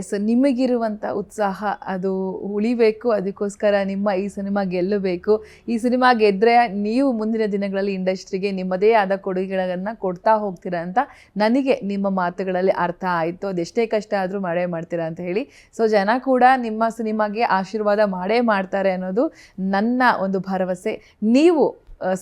S ನಿಮಗಿರುವಂಥ ಉತ್ಸಾಹ, ಅದು ಉಳಿಬೇಕು. ಅದಕ್ಕೋಸ್ಕರ ನಿಮ್ಮ ಈ ಸಿನಿಮಾ ಗೆಲ್ಲಬೇಕು. ಈ ಸಿನಿಮಾ ಗೆದ್ದರೆ ನೀವು ಮುಂದಿನ ದಿನಗಳಲ್ಲಿ ಇಂಡಸ್ಟ್ರಿಗೆ ನಿಮ್ಮದೇ ಆದ ಕೊಡುಗೆಗಳನ್ನು ಕೊಡ್ತಾ ಹೋಗ್ತೀರಾ ಅಂತ ನನಗೆ ನಿಮ್ಮ ಮಾತುಗಳಲ್ಲಿ ಅರ್ಥ ಆಯಿತು. ಅದೆಷ್ಟೇ ಕಷ್ಟ ಆದರೂ ಮಾಡೇ ಮಾಡ್ತೀರಾ ಅಂತ ಹೇಳಿ. ಸೊ ಜನ ಕೂಡ ನಿಮ್ಮ ಸಿನಿಮಾಗೆ ಆಶೀರ್ವಾದ ಮಾಡೇ ಮಾಡ್ತಾರೆ ಅನ್ನೋದು ನನ್ನ ಒಂದು ಭರವಸೆ. ನೀವು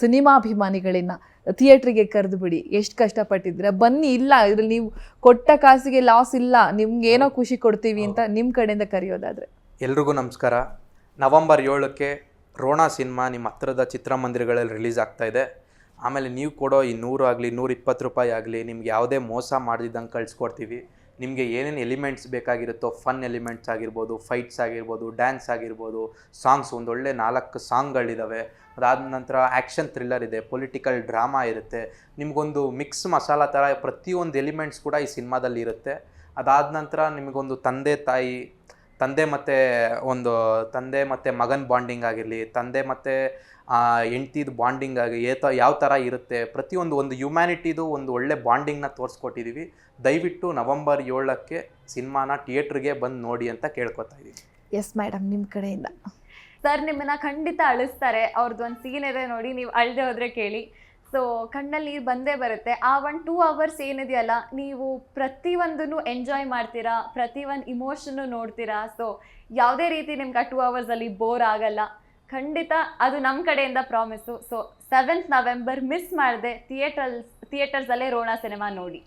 ಸಿನಿಮಾಭಿಮಾನಿಗಳನ್ನು ಥಿಯೇಟ್ರಿಗೆ ಕರೆದು ಬಿಡಿ. ಎಷ್ಟು ಕಷ್ಟಪಟ್ಟಿದ್ರೆ ಬನ್ನಿ ಇಲ್ಲ ಇದ್ರಲ್ಲಿ ನೀವು ಕೊಟ್ಟ ಕಾಸಿಗೆ ಲಾಸ್ ಇಲ್ಲ. ನಿಮ್ಗೆ ಏನೋ ಖುಷಿ ಕೊಡ್ತೀವಿ ಅಂತ ನಿಮ್ಮ ಕಡೆಯಿಂದ ಕರೆಯೋದಾದ್ರೆ. ಎಲ್ರಿಗೂ ನಮಸ್ಕಾರ. ನವಂಬರ್ ಏಳಕ್ಕೆ ರೋಣ ಸಿನಿಮಾ ನಿಮ್ಮ ಹತ್ರದ ಚಿತ್ರಮಂದಿರಗಳಲ್ಲಿ ರಿಲೀಸ್ ಆಗ್ತಾ ಇದೆ. ಆಮೇಲೆ ನೀವು ಕೊಡೋ ಈ ನೂರು ಆಗಲಿ ನೂರಿಪ್ಪತ್ತು ರೂಪಾಯಿ ಆಗಲಿ ನಿಮ್ಗೆ ಯಾವುದೇ ಮೋಸ ಮಾಡಿದಂಗೆ ಕಳಿಸ್ಕೊಡ್ತೀವಿ. ನಿಮಗೆ ಏನೇನು ಎಲಿಮೆಂಟ್ಸ್ ಬೇಕಾಗಿರುತ್ತೋ ಫನ್ ಎಲಿಮೆಂಟ್ಸ್ ಆಗಿರ್ಬೋದು ಫೈಟ್ಸ್ ಆಗಿರ್ಬೋದು ಡ್ಯಾನ್ಸ್ ಆಗಿರ್ಬೋದು ಸಾಂಗ್ಸ್ ಒಂದೊಳ್ಳೆ ನಾಲ್ಕು ಸಾಂಗ್ಗಳಿದ್ದಾವೆ ಅದಾದ ನಂತರ ಆ್ಯಕ್ಷನ್ ಥ್ರಿಲ್ಲರ್ ಇದೆ ಪೊಲಿಟಿಕಲ್ ಡ್ರಾಮಾ ಇರುತ್ತೆ. ನಿಮಗೊಂದು ಮಿಕ್ಸ್ ಮಸಾಲ ಥರ ಪ್ರತಿಯೊಂದು ಎಲಿಮೆಂಟ್ಸ್ ಕೂಡ ಈ ಸಿನಿಮಾದಲ್ಲಿ ಇರುತ್ತೆ ಅದಾದ ನಂತರ ನಿಮಗೊಂದು ತಂದೆ ತಾಯಿ ತಂದೆ ಮತ್ತು ಒಂದು ತಂದೆ ಮತ್ತು ಮಗನ ಬಾಂಡಿಂಗ್ ಆಗಿರಲಿ ತಂದೆ ಮತ್ತು ಹೆಂಡ್ತಿದು ಬಾಂಡಿಂಗ್ ಆಗಿ ಏತ ಯಾವ ಥರ ಇರುತ್ತೆ ಪ್ರತಿಯೊಂದು ಒಂದು ಹ್ಯುಮ್ಯಾನಿಟಿದು ಒಂದು ಒಳ್ಳೆ ಬಾಂಡಿಂಗ್ನ ತೋರಿಸ್ಕೊಟ್ಟಿದ್ದೀವಿ ದಯವಿಟ್ಟು ನವಂಬರ್ ಏಳಕ್ಕೆ ಸಿನಿಮಾನ ಥಿಯೇಟ್ರಿಗೆ ಬಂದು ನೋಡಿ ಅಂತ ಕೇಳ್ಕೊತಾ ಇದ್ದೀವಿ ಎಸ್ ಮೇಡಮ್ ನಿಮ್ಮ ಕಡೆಯಿಂದ. ಸರ್ ನಿಮ್ಮನ್ನ ಖಂಡಿತ ಅಳಿಸ್ತಾರೆ. ಅವ್ರದ್ದು ಒಂದು ಸೀನ್ ಇದೆ ನೋಡಿ ನೀವು ಅಳದೆ ಹೋದರೆ ಕೇಳಿ. ಸೊ ಕಣ್ಣಲ್ಲಿ ನೀರು ಬಂದೇ ಬರುತ್ತೆ. ಆ ಒನ್ ಟೂ ಅವರ್ಸ್ ಏನಿದೆಯಲ್ಲ, ನೀವು ಪ್ರತಿಯೊಂದನ್ನು ಎಂಜಾಯ್ ಮಾಡ್ತೀರಾ ಪ್ರತಿ ಒಂದು ಇಮೋಷನ್ನು ನೋಡ್ತೀರಾ. ಸೊ ಯಾವುದೇ ರೀತಿ ನಿಮ್ಗೆ ಆ ಟೂ ಅವರ್ಸಲ್ಲಿ ಬೋರ್ ಆಗಲ್ಲ, ಖಂಡಿತ ಅದು ನಮ್ಮ ಕಡೆಯಿಂದ promise so seventh November miss ಮಾಡದೆ ಥಿಯೇಟರ್ಸ್ ಥಿಯೇಟರ್ಸಲ್ಲೇ ರೋಣ ಸಿನಿಮಾ ನೋಡಿ.